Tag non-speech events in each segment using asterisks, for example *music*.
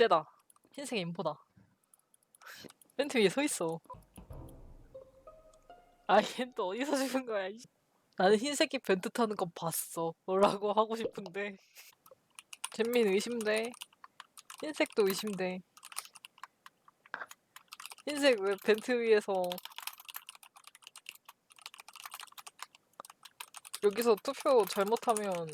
쟤다. 흰색 인포다. 벤트 위에 서 있어. 아, 얜 또 어디서 죽은 거야? 이 나는 흰색이 벤트 타는 건 봤어. 뭐라고 하고 싶은데. 잼민 의심돼. 흰색도 의심돼. 흰색 왜 벤트 위에서 여기서 투표 잘못하면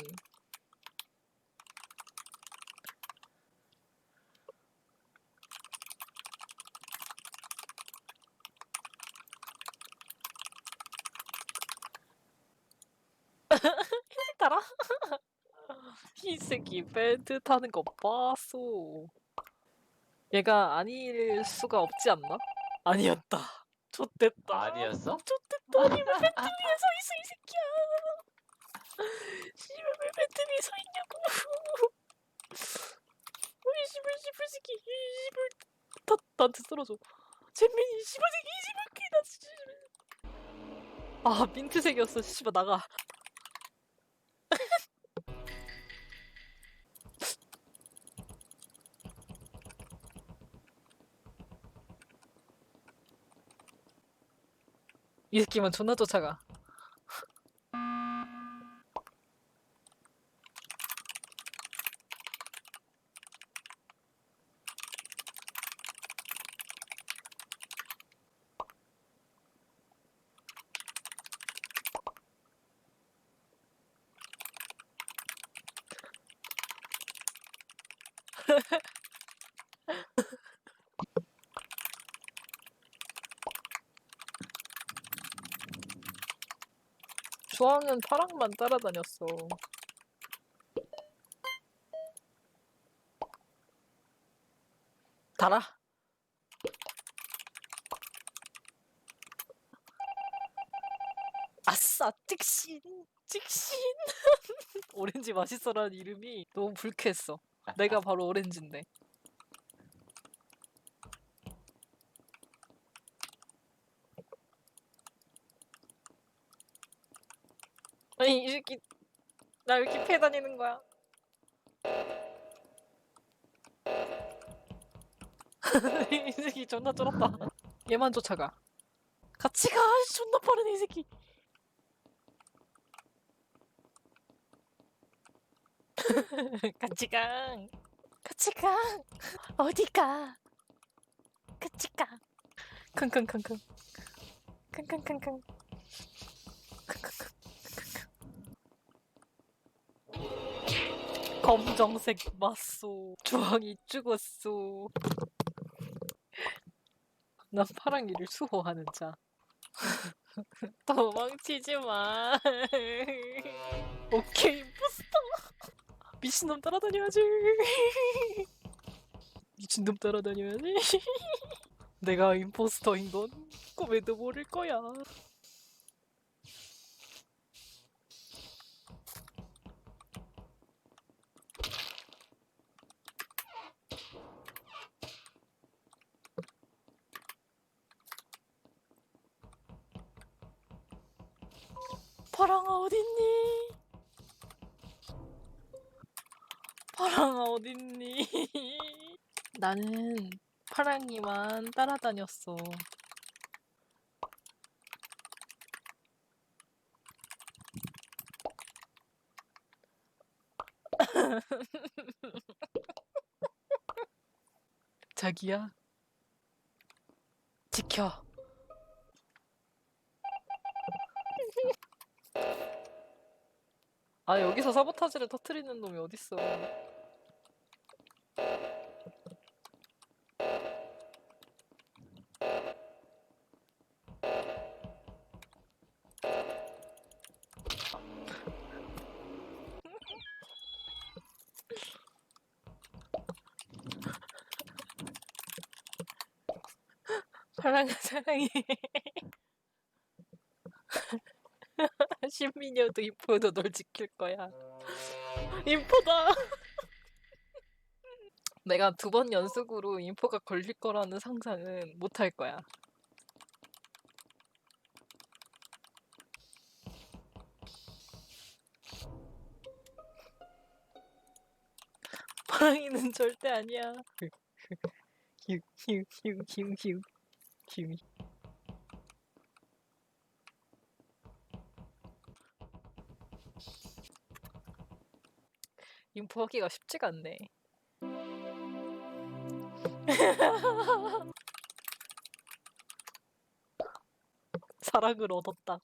따라? 흰색이 벤트 타는 거 봤어. 얘가 아닐 수가 없지 않나? 아니었다. *laughs* 좆됐다. 아니었어? 좆됐다. 아니 왜 벤트 위에 서 있어 이 새끼야. *laughs* 씨발 왜 벤트 위에 서 있냐고. *laughs* 우리 씨발 씨발 새끼. 이 씨발 다 나한테 쓰러져. 잼민이 씨발 새끼 이 씨발 새끼 나 진짜. 아 민트색이었어. 씨발 나가. 이 새끼만 존나 쫓아가. *laughs* 주황은 파랑만 따라다녔어. 달아. 아싸, 찍신, 찍신. *laughs* 오렌지 맛있어라는 이름이 너무 불쾌했어. 내가 바로 오렌지인데. 아니, 이 새끼, 나왜 이렇게 패 다니는 거야? *laughs* 이 새끼 존나 쫄았다. 얘만 쫓아가. 같이 가! 존나 빠르네, 이 새끼. *laughs* 같이 가. 같이 가. 어디 가? 같이 가. 킁킁킁킁. 킁킁킁킁. 킁킁킁. 검정색 맞소. 주황이 죽었소. 난 파랑이를 수호하는 자. *laughs* 도망치지 마. *laughs* 오케이, 부스터. 미친놈 따라다녀야지. *laughs* 미친놈 따라다녀야지. 내가 임포스터인 건 꿈에도 모를 거야. 파랑아 어딨니? 파랑아 어딨니? *laughs* 나는 파랑이만 따라다녔어. *laughs* 자기야, 지켜. *laughs* 아 여기서 사보타지를 터트리는 놈이 어딨어? 사랑해 사랑해 *laughs* 신민이어도 인포도 널 지킬 거야. 인포다. *laughs* 내가 두 번 연속으로 인포가 걸릴 거라는 상상은 못 할 거야. *laughs* 파랑이는 절대 아니야. 휴휴휴휴휴휴 휴. 인포하기가 쉽지가 않네. *laughs* 사랑을 얻었다.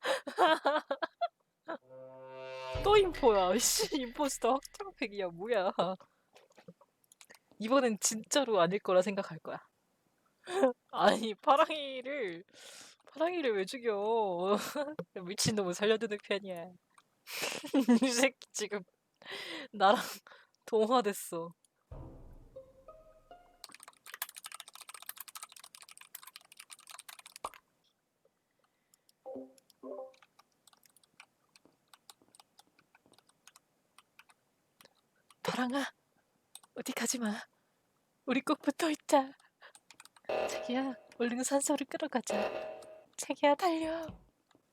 *laughs* 또 인포야. *laughs* 씨, 임포스터 확장팩이야. 뭐야. 이번엔 진짜로 아닐 거라 생각할 거야. 아니, 파랑이를, 파랑이를 왜 죽여? *laughs* 미친놈을 살려두는 편이야. *laughs* 이 새끼 지금 나랑 *laughs* 동화됐어. 파랑아, 어디 가지 마. 우리 꼭 붙어 있자. 자기야, 얼른 산소를 끌어가자. 자기야, 달려.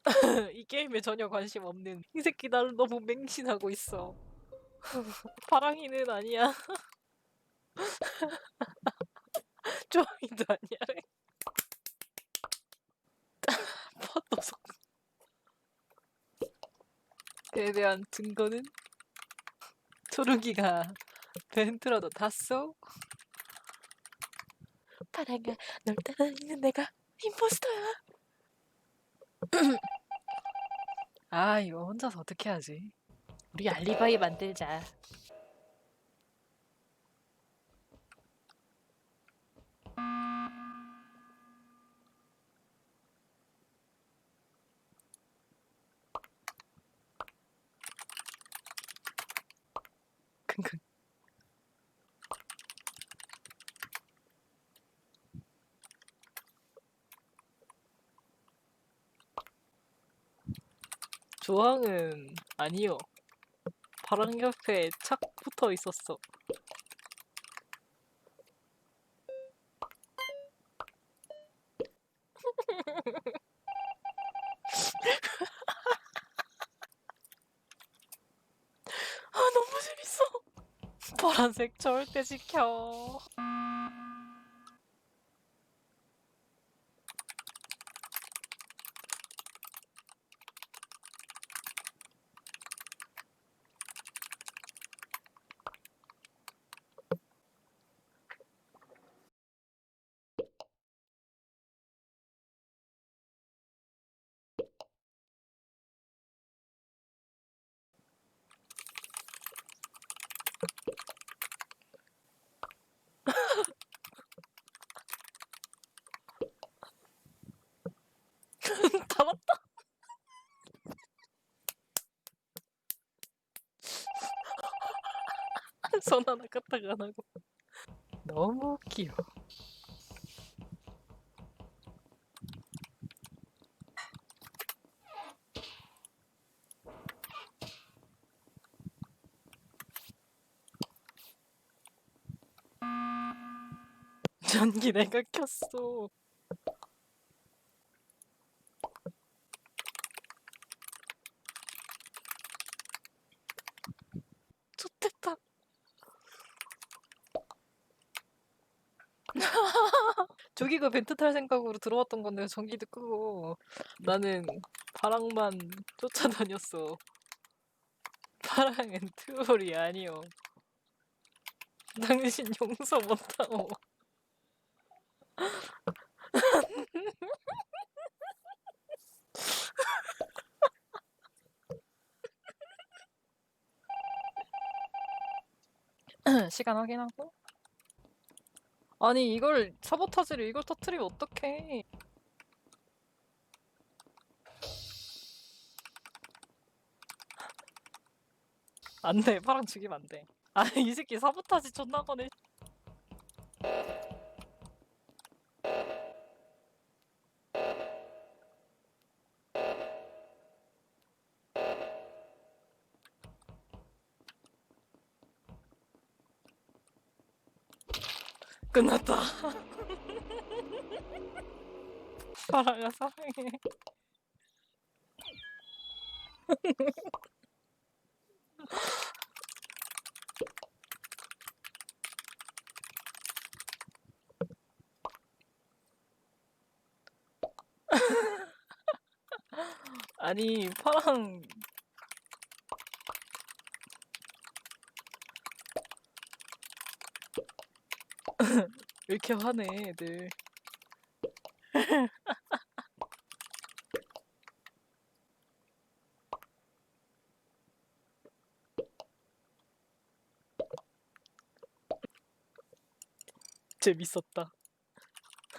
*laughs* 이 게임에 전혀 관심 없는 이 새끼 나를 너무 맹신하고 있어. *laughs* 파랑이는 아니야. *laughs* 쪼이도 아니야. 포도속. 그에 대한 증거는 초르기가 벤트라도 탔어? 파랑아, 널 따라다니는 내가 임포스터야. 아, 이거 혼자서 어떻게 하지? 우리 알리바이 만들자. 킁킁. 조항은 아니요. 바람 옆에 착 붙어 있었어. *laughs* 아 너무 재밌어. 파란색 절대 지켜. 다 맞다. 손 하나 까딱 안 하고. 너무 웃겨. 전기 내가 켰어. 좋겠다. 저기가 벤트 탈 생각으로 들어왔던 건데 전기도 끄고 나는 파랑만 쫓아다녔어. *laughs* 파랑은 트롤이 아니오. 당신 용서 못하오. 시간 확인하고. 아니 이걸 사보타지를 이걸 터트리면 어떡해. 안 돼. 파랑 죽이면 안 돼. 아, 이 새끼 사보타지 존나 거네. 끝났다. 사랑아 사랑해. *laughs* 아니 파랑 왜 *laughs* 이렇게 화내 애들. *laughs* 재밌었다